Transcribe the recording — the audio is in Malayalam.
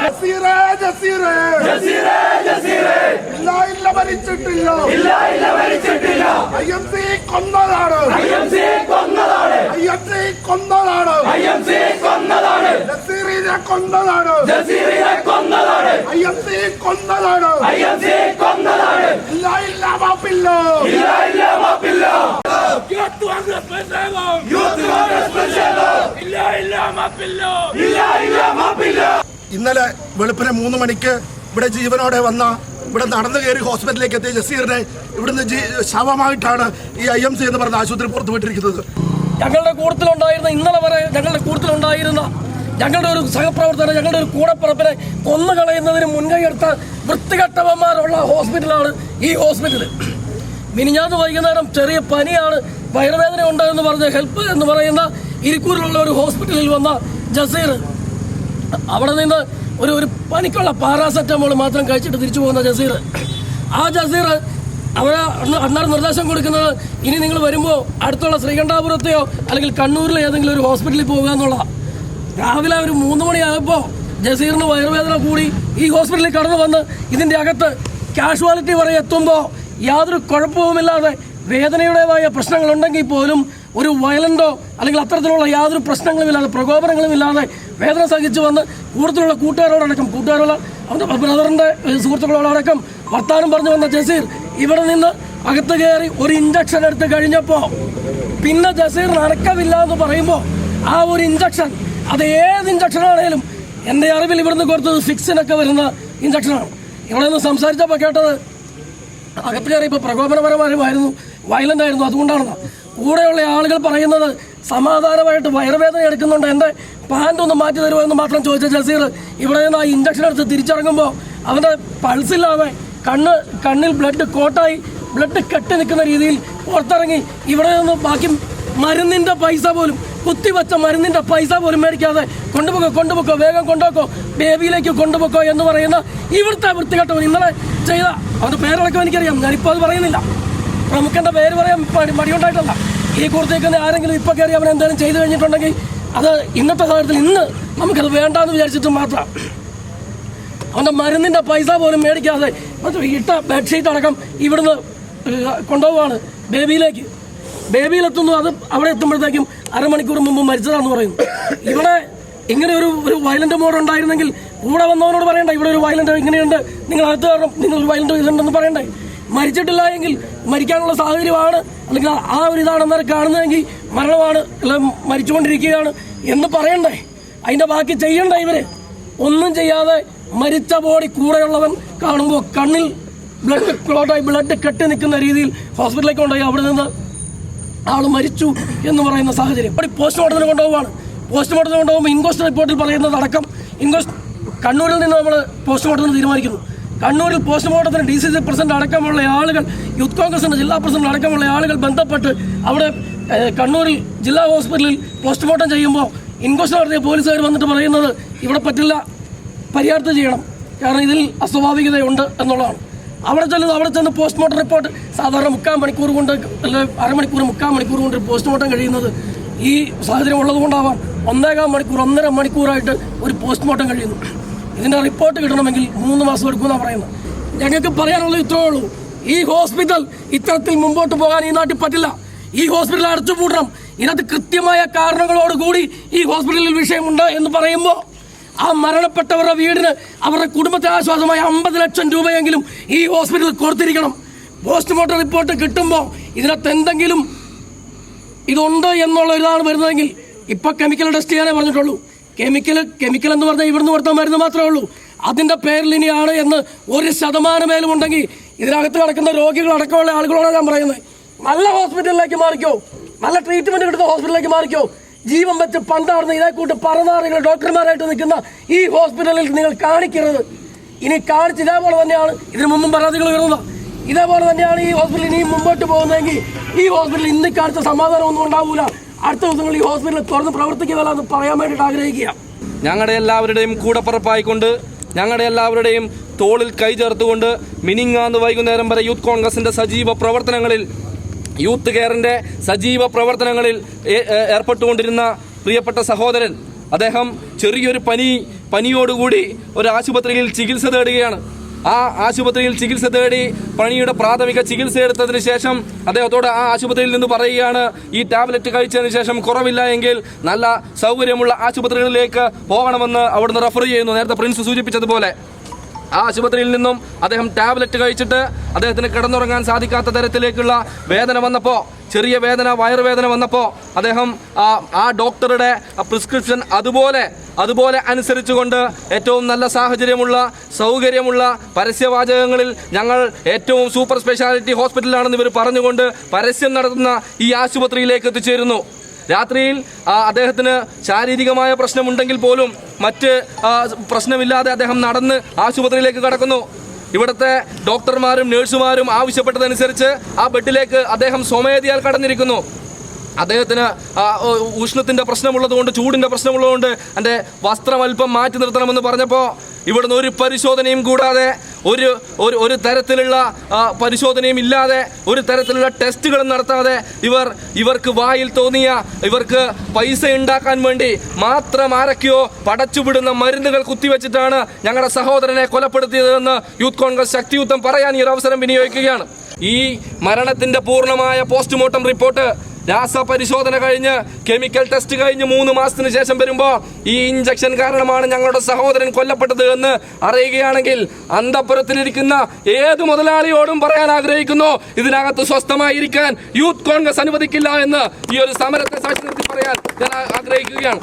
ജസീറേ ജസീറേ. ഇല്ല ഇല്ല ഭരിച്ചിട്ടില്ല ഐ എം സി കൊന്നതാണ്. ഐ എം സി കൊന്നതാണ്. ജസീറിനെ കൊന്നതാണ്. കൊന്നതാണ്. കൊന്നതാണ്. ഇല്ല ഇല്ല മാപ്പില്ല. യൂത്ത് കോൺഗ്രസ് പ്രതിഷേധം ഇല്ല ഇല്ല മാപ്പില്ല. ഇന്നലെ വെളുപ്പിനെ മൂന്ന് മണിക്ക് ഇവിടെ ജീവനോടെ വന്ന ഇവിടെ നടന്നു കയറി ഹോസ്പിറ്റലിലേക്ക് എത്തിയ ജസീറിനെ ഇവിടുന്ന് ശവമായിട്ടാണ് ഈ ഐ എം സി എന്ന് പറഞ്ഞ ആശുപത്രി പുറത്തുവിട്ടിരിക്കുന്നത്. ഞങ്ങളുടെ കൂട്ടത്തിലുണ്ടായിരുന്ന ഇന്നലെ വരെ ഞങ്ങളുടെ കൂട്ടത്തിലുണ്ടായിരുന്ന ഞങ്ങളുടെ ഒരു സഹപ്രവർത്തകരെ ഞങ്ങളുടെ ഒരു കൂടപ്പിറപ്പിനെ കൊന്നു കളയുന്നതിന് മുൻകൈ എടുത്ത വൃത്തികെട്ടവന്മാരുള്ള ഹോസ്പിറ്റലാണ് ഈ ഹോസ്പിറ്റൽ. മിനിഞ്ഞാന്ന് വൈകുന്നേരം ചെറിയ പനിയാണ് വയറുവേദന ഉണ്ടെന്ന് പറഞ്ഞ് ഹെൽപ്പ് എന്ന് പറയുന്ന ഇരിക്കൂരിലുള്ള ഒരു ഹോസ്പിറ്റലിൽ വന്ന ജസീർ. അവിടെ നിന്ന് ഒരു ഒരു പനിക്കുള്ള പാരാസെറ്റമോൾ മാത്രം കഴിച്ചിട്ട് തിരിച്ചു പോകുന്ന ജസീർ. ആ ജസീർ അവിടെ അന്ന് നിർദ്ദേശം കൊടുക്കുന്നത്. ഇനി നിങ്ങൾ വരുമ്പോൾ അടുത്തുള്ള ശ്രീകണ്ഠാപുരത്തെയോ അല്ലെങ്കിൽ കണ്ണൂരിലെ ഏതെങ്കിലും ഒരു ഹോസ്പിറ്റലിൽ പോകുക എന്നുള്ളതാണ് രാവിലെ ഒരു മൂന്ന് മണിയായപ്പോൾ ജസീറിന് വയറുവേദന കൂടി ഈ ഹോസ്പിറ്റലിൽ കടന്നു വന്ന് ഇതിന്റെ അകത്ത് കാഷ്വാലിറ്റി വരെ എത്തുമ്പോൾ യാതൊരു കുഴപ്പവുമില്ലാതെ വേദനയുടേതായ പ്രശ്നങ്ങളുണ്ടെങ്കിൽ പോലും ഒരു വയലന്റോ അല്ലെങ്കിൽ അത്തരത്തിലുള്ള യാതൊരു പ്രശ്നങ്ങളുമില്ലാതെ പ്രകോപനങ്ങളുമില്ലാതെ വേദന സഹിച്ചു വന്ന് കൂടുതലുള്ള കൂട്ടുകാരോടടക്കം കൂട്ടുകാരുള്ള അവന്റെ ബ്രദറിന്റെ സുഹൃത്തുക്കളോടടക്കം വർത്താനം പറഞ്ഞു വന്ന ജസീർ ഇവിടെ നിന്ന് അകത്ത് കയറി ഒരു ഇഞ്ചക്ഷൻ എടുത്ത് കഴിഞ്ഞപ്പോൾ പിന്നെ ജസീർ നടക്കവില്ല എന്ന് പറയുമ്പോൾ ആ ഒരു ഇഞ്ചക്ഷൻ അത് ഏത് ഇഞ്ചക്ഷൻ ആണെങ്കിലും എന്റെ അറിവിൽ ഇവിടുന്ന് കൊടുത്തത് സിക്സിനൊക്കെ വരുന്ന ഇഞ്ചക്ഷനാണ് ഇവിടെ നിന്ന് സംസാരിച്ചപ്പോൾ കേട്ടത് അകത്ത് കയറി കയറിയപ്പോൾ പ്രകോപനപരമായിരുന്നു വയലന്റ് ആയിരുന്നു അതുകൊണ്ടാണ് കൂടെയുള്ള ആളുകൾ പറയുന്നത് സമാധാനമായിട്ട് വയറുവേദന എടുക്കുന്നുണ്ട് എന്റെ പാന്റ് ഒന്ന് മാറ്റി തരുമോ എന്ന് മാത്രം ചോദിച്ച ജസീർ ഇവിടെ നിന്ന് ആ ഇഞ്ചക്ഷൻ എടുത്ത് തിരിച്ചിറങ്ങുമ്പോൾ അവന്റെ പൾസില്ലാതെ കണ്ണ് കണ്ണിൽ ബ്ലഡ് കോട്ടായി ബ്ലഡ് കെട്ടി നിൽക്കുന്ന രീതിയിൽ പുറത്തിറങ്ങി ഇവിടെ നിന്ന് ബാക്കി മരുന്നിന്റെ പൈസ പോലും കുത്തിവച്ച മരുന്നിന്റെ പൈസ പോലും മേടിക്കാതെ കൊണ്ടുപോക്കോ കൊണ്ടുപോക്കോ വേഗം കൊണ്ടുപോക്കോ ബേബിയിലേക്ക് കൊണ്ടുപോക്കോ എന്ന് പറയുന്ന ഇവിടുത്തെ വൃത്തികെട്ടവൻ ഇന്നലെ ചെയ്ത അവന്റെ പേരടക്കം എനിക്കറിയാം. ഞാനിപ്പോൾ അത് പറയുന്നില്ല. പ്രമുഖന്റെ പേര് പറയാൻ മടി മടിയുണ്ടായിട്ടല്ല. ഈ കൂട്ടത്തേക്ക് ആരെങ്കിലും ഇപ്പോൾ കയറി അവൻ എന്തെങ്കിലും ചെയ്തു കഴിഞ്ഞിട്ടുണ്ടെങ്കിൽ അത് ഇന്നത്തെ സാഹചര്യത്തിൽ ഇന്ന് നമുക്കത് വേണ്ടാന്ന് വിചാരിച്ചിട്ട് മാത്രം. അവന്റെ മരുന്നിന്റെ പൈസ പോലും മേടിക്കാതെ ഇട്ട ബെഡ്ഷീറ്റ് അടക്കം ഇവിടുന്ന് കൊണ്ടുപോവാണ് ബേബിയിലേക്ക്. ബേബിയിലെത്തുന്നു. അത് അവിടെ എത്തുമ്പോഴത്തേക്കും അരമണിക്കൂർ മുമ്പ് മരിച്ചതാണെന്ന് പറയുന്നു. ഇവിടെ ഇങ്ങനെ ഒരു ഒരു വയലന്റ് മോഡ് ഉണ്ടായിരുന്നെങ്കിൽ കൂടെ വന്നവനോട് പറയണ്ട ഇവിടെ ഒരു വയലന്റ് ഇങ്ങനെയുണ്ട്. നിങ്ങൾ അകത്ത് കയറണം. നിങ്ങൾ ഒരു വയലന്റ് ഇതുണ്ടെന്ന് പറയണ്ടേ. മരിച്ചിട്ടില്ല എങ്കിൽ മരിക്കാനുള്ള സാഹചര്യമാണ്. അല്ലെങ്കിൽ ആ ഒരു ഇതാണ് അന്നേരം കാണുന്നതെങ്കിൽ മരണമാണ്. അല്ലെങ്കിൽ മരിച്ചുകൊണ്ടിരിക്കുകയാണ് എന്ന് പറയണ്ടേ. അതിന്റെ ബാക്കി ചെയ്യണ്ടേ ഇവർ? ഒന്നും ചെയ്യാതെ മരിച്ച ബോഡി കൂടെയുള്ളവൻ കാണുമ്പോൾ കണ്ണിൽ ബ്ലഡ് ക്ലോട്ടായി ബ്ലഡ് കെട്ടി നിൽക്കുന്ന രീതിയിൽ ഹോസ്പിറ്റലിലേക്ക് കൊണ്ടുപോയി. അവിടെ നിന്ന് ആൾ മരിച്ചു എന്ന് പറയുന്ന സാഹചര്യം. ഇവിടെ പോസ്റ്റ്മോർട്ടത്തിന് കൊണ്ടുപോവാണ് പോസ്റ്റ്മോർട്ടത്തിന് കൊണ്ടുപോകുമ്പോൾ ഇൻകോസ്റ്റ് റിപ്പോർട്ടിൽ പറയുന്നത് അടക്കം ഇൻകോസ്റ്റ് കണ്ണൂരിൽ നിന്ന് നമ്മൾ പോസ്റ്റ്മോർട്ടത്തിന് തീരുമാനിക്കുന്നു. കണ്ണൂരിൽ പോസ്റ്റ്മോർട്ടത്തിന് ഡി സി സി പ്രസിഡന്റ് അടക്കമുള്ള ആളുകൾ യൂത്ത് കോൺഗ്രസിന്റെ ജില്ലാ പ്രസിഡന്റ് അടക്കമുള്ള ആളുകൾ ബന്ധപ്പെട്ട് അവിടെ കണ്ണൂരിൽ ജില്ലാ ഹോസ്പിറ്റലിൽ പോസ്റ്റ്മോർട്ടം ചെയ്യുമ്പോൾ ഇൻക്വസ്റ്റ് നടത്തിയ പോലീസുകാർ വന്നിട്ട് പറയുന്നത് ഇവിടെ പറ്റില്ല പര്യാപ്തം ചെയ്യണം. കാരണം ഇതിൽ അസ്വാഭാവികതയുണ്ട് എന്നുള്ളതാണ്. അവിടെ ചെല്ലുന്നത് അവിടെ ചെന്ന് പോസ്റ്റ്മോർട്ടം റിപ്പോർട്ട് സാധാരണ മുക്കാൽ മണിക്കൂർ കൊണ്ട് അല്ലെ അരമണിക്കൂർ മുക്കാൽ മണിക്കൂർ കൊണ്ട് പോസ്റ്റ്മോർട്ടം കഴിയുന്നത് ഈ സാഹചര്യം ഉള്ളതുകൊണ്ടാവാം ഒന്നേകാൽ മണിക്കൂർ ഒന്നര മണിക്കൂറായിട്ട് ഒരു പോസ്റ്റ്മോർട്ടം കഴിയുന്നു. ഇതിന്റെ റിപ്പോർട്ട് കിട്ടണമെങ്കിൽ മൂന്ന് മാസം എടുക്കുമെന്നാണ് പറയുന്നത്. ഞങ്ങൾക്ക് പറയാനുള്ളത് ഇത്രയേ ഉള്ളൂ. ഈ ഹോസ്പിറ്റൽ ഇത്തരത്തിൽ മുമ്പോട്ട് പോകാൻ ഈ നാട്ടിൽ പറ്റില്ല. ഈ ഹോസ്പിറ്റൽ അടച്ചുപൂട്ടണം. ഇതിനകത്ത് കൃത്യമായ കാരണങ്ങളോടുകൂടി ഈ ഹോസ്പിറ്റലിൽ വിഷയമുണ്ട് എന്ന് പറയുമ്പോൾ ആ മരണപ്പെട്ടവരുടെ വീടിന് അവരുടെ കുടുംബത്തെ ആശ്വാസമായ അമ്പത് ലക്ഷം രൂപയെങ്കിലും ഈ ഹോസ്പിറ്റലിൽ കൊടുത്തിരിക്കണം. പോസ്റ്റ്മോർട്ടം റിപ്പോർട്ട് കിട്ടുമ്പോൾ ഇതിനകത്ത് എന്തെങ്കിലും ഇതുണ്ട് എന്നുള്ള ഇതാണ് വരുന്നതെങ്കിൽ ഇപ്പം കെമിക്കൽ ടെസ്റ്റ് ചെയ്യാനേ പറഞ്ഞിട്ടുള്ളൂ. കെമിക്കൽ കെമിക്കൽ എന്ന് പറഞ്ഞാൽ ഇവിടുന്ന് കൊടുത്ത മരുന്ന് മാത്രമേ ഉള്ളൂ. അതിന്റെ പേരിൽ ഇനിയാണ് എന്ന് ഒരു ശതമാനമേലും ഉണ്ടെങ്കിൽ ഇതിനകത്ത് കിടക്കുന്ന രോഗികൾ അടക്കമുള്ള ആളുകളോടാണ് ഞാൻ പറയുന്നത്. നല്ല ഹോസ്പിറ്റലിലേക്ക് മാറിക്കോ. നല്ല ട്രീറ്റ്മെന്റ് കിട്ടുന്ന ഹോസ്പിറ്റലിലേക്ക് മാറിക്കോ. ജീവൻ വെച്ച് പണ്ടാർന്ന് ഇതേ കൂട്ട് പറന്നാറികൾ ഡോക്ടർമാരായിട്ട് നിൽക്കുന്ന ഈ ഹോസ്പിറ്റലിൽ നിങ്ങൾ കാണിക്കരുത്. ഇനി കാണിച്ച് ഇതേപോലെ തന്നെയാണ് ഇതിനു മുമ്പും പരാതികൾ ഉയർന്നത് ഇതേപോലെ തന്നെയാണ് ഈ ഹോസ്പിറ്റലിൽ ഇനി മുമ്പോട്ട് പോകുന്നതെങ്കിൽ ഈ ഹോസ്പിറ്റലിൽ ഇന്ന് കാണിച്ച സമാധാനം ഒന്നും ഉണ്ടാവൂല. അടുത്ത ദിവസങ്ങളിൽ ഈ ഹോസ്പിറ്റൽ തുറന്ന് പ്രവർത്തിക്കുകയല്ല എന്ന് പറയാൻ വേണ്ടിയിട്ട് ആഗ്രഹിക്കുക. ഞങ്ങളുടെ എല്ലാവരുടെയും കൂടപ്പുറപ്പായിക്കൊണ്ട് ഞങ്ങളുടെ എല്ലാവരുടെയും തോളിൽ കൈ ചേർത്തുകൊണ്ട് മിനിങ്ങാന്ന് വൈകുന്നേരം വരെ യൂത്ത് കോൺഗ്രസിന്റെ സജീവ പ്രവർത്തനങ്ങളിൽ യൂത്ത് കെയറിന്റെ സജീവ പ്രവർത്തനങ്ങളിൽ ഏർപ്പെട്ടുകൊണ്ടിരുന്ന പ്രിയപ്പെട്ട സഹോദരൻ അദ്ദേഹം ചെറിയൊരു പനി പനിയോടുകൂടി ഒരു ആശുപത്രിയിൽ ചികിത്സ തേടുകയാണ്. ആ ആശുപത്രിയിൽ ചികിത്സ തേടി പണിയുടെ പ്രാഥമിക ചികിത്സ എടുത്തതിന് ശേഷം അദ്ദേഹത്തോട് ആ ആശുപത്രിയിൽ നിന്ന് പറയുകയാണ് ഈ ടാബ്ലറ്റ് കഴിച്ചതിന് ശേഷം കുറവില്ല എങ്കിൽ നല്ല സൗകര്യമുള്ള ആശുപത്രികളിലേക്ക് പോകണമെന്ന് അവിടുന്ന് റെഫർ ചെയ്യുന്നു. നേരത്തെ പ്രിൻസ് സൂചിപ്പിച്ചതുപോലെ. ആ ആശുപത്രിയിൽ നിന്നും അദ്ദേഹം ടാബ്ലറ്റ് കഴിച്ചിട്ട് അദ്ദേഹത്തിന് കിടന്നുറങ്ങാൻ സാധിക്കാത്ത തരത്തിലേക്കുള്ള വേദന വന്നപ്പോൾ ചെറിയ വേദന വയറുവേദന വന്നപ്പോൾ അദ്ദേഹം ആ ഡോക്ടറുടെ പ്രിസ്ക്രിപ്ഷൻ അതുപോലെ അതുപോലെ അനുസരിച്ചുകൊണ്ട് ഏറ്റവും നല്ല സാഹചര്യമുള്ള സൗകര്യമുള്ള പരസ്യവാചകങ്ങളിൽ ഞങ്ങൾ ഏറ്റവും സൂപ്പർ സ്പെഷ്യാലിറ്റി ഹോസ്പിറ്റലാണെന്ന് ഇവർ പറഞ്ഞുകൊണ്ട് പരസ്യം നടത്തുന്ന ഈ ആശുപത്രിയിലേക്ക് എത്തിച്ചേരുന്നു. രാത്രിയിൽ അദ്ദേഹത്തിന് ശാരീരികമായ പ്രശ്നമുണ്ടെങ്കിൽ പോലും മറ്റ് പ്രശ്നമില്ലാതെ അദ്ദേഹം നടന്ന് ആശുപത്രിയിലേക്ക് കടക്കുന്നു. ഇവിടുത്തെ ഡോക്ടർമാരും നഴ്സുമാരും ആവശ്യപ്പെട്ടതനുസരിച്ച് ആ ബെഡിലേക്ക് അദ്ദേഹം സ്വമേധയാൽ കടന്നിരിക്കുന്നു. അദ്ദേഹത്തിന് ഉഷ്ണത്തിന്റെ പ്രശ്നമുള്ളതുകൊണ്ട് ചൂടിന്റെ പ്രശ്നമുള്ളതുകൊണ്ട് എന്റെ വസ്ത്രം അല്പം മാറ്റി നിർത്തണമെന്ന് പറഞ്ഞപ്പോൾ ഇവിടുന്ന് ഒരു പരിശോധനയും കൂടാതെ ഒരു ഒരു ഒരു തരത്തിലുള്ള പരിശോധനയും ഇല്ലാതെ ഒരു തരത്തിലുള്ള ടെസ്റ്റുകളും നടത്താതെ ഇവർ ഇവർക്ക് വായിൽ തോന്നിയ ഇവർക്ക് പൈസ ഉണ്ടാക്കാൻ വേണ്ടി മാത്രം ആരൊക്കെയോ പടച്ചുവിടുന്ന മരുന്നുകൾ കുത്തിവെച്ചിട്ടാണ് ഞങ്ങളുടെ സഹോദരനെ കൊലപ്പെടുത്തിയതെന്ന് യൂത്ത് കോൺഗ്രസ് ശക്തിയുദ്ധം പറയാൻ ഈ ഒരു അവസരം വിനിയോഗിക്കുകയാണ്. ഈ മരണത്തിന്റെ പൂർണമായ പോസ്റ്റ്മോർട്ടം റിപ്പോർട്ട് രാസപരിശോധന കഴിഞ്ഞ് കെമിക്കൽ ടെസ്റ്റ് കഴിഞ്ഞ് മൂന്ന് മാസത്തിന് ശേഷം വരുമ്പോൾ ഈ ഇഞ്ചക്ഷൻ കാരണമാണ് ഞങ്ങളുടെ സഹോദരൻ കൊല്ലപ്പെട്ടത് എന്ന് അറിയുകയാണെങ്കിൽ അന്തപുരത്തിലിരിക്കുന്ന ഏത് മുതലാളിയോടും പറയാൻ ആഗ്രഹിക്കുന്നു. ഇതിനകത്ത് സ്വസ്ഥമായിരിക്കാൻ യൂത്ത് കോൺഗ്രസ് അനുവദിക്കില്ല എന്ന് ഈ ഒരു സമരത്തെ സാക്ഷി പറയാൻ ഞാൻ ആഗ്രഹിക്കുകയാണ്.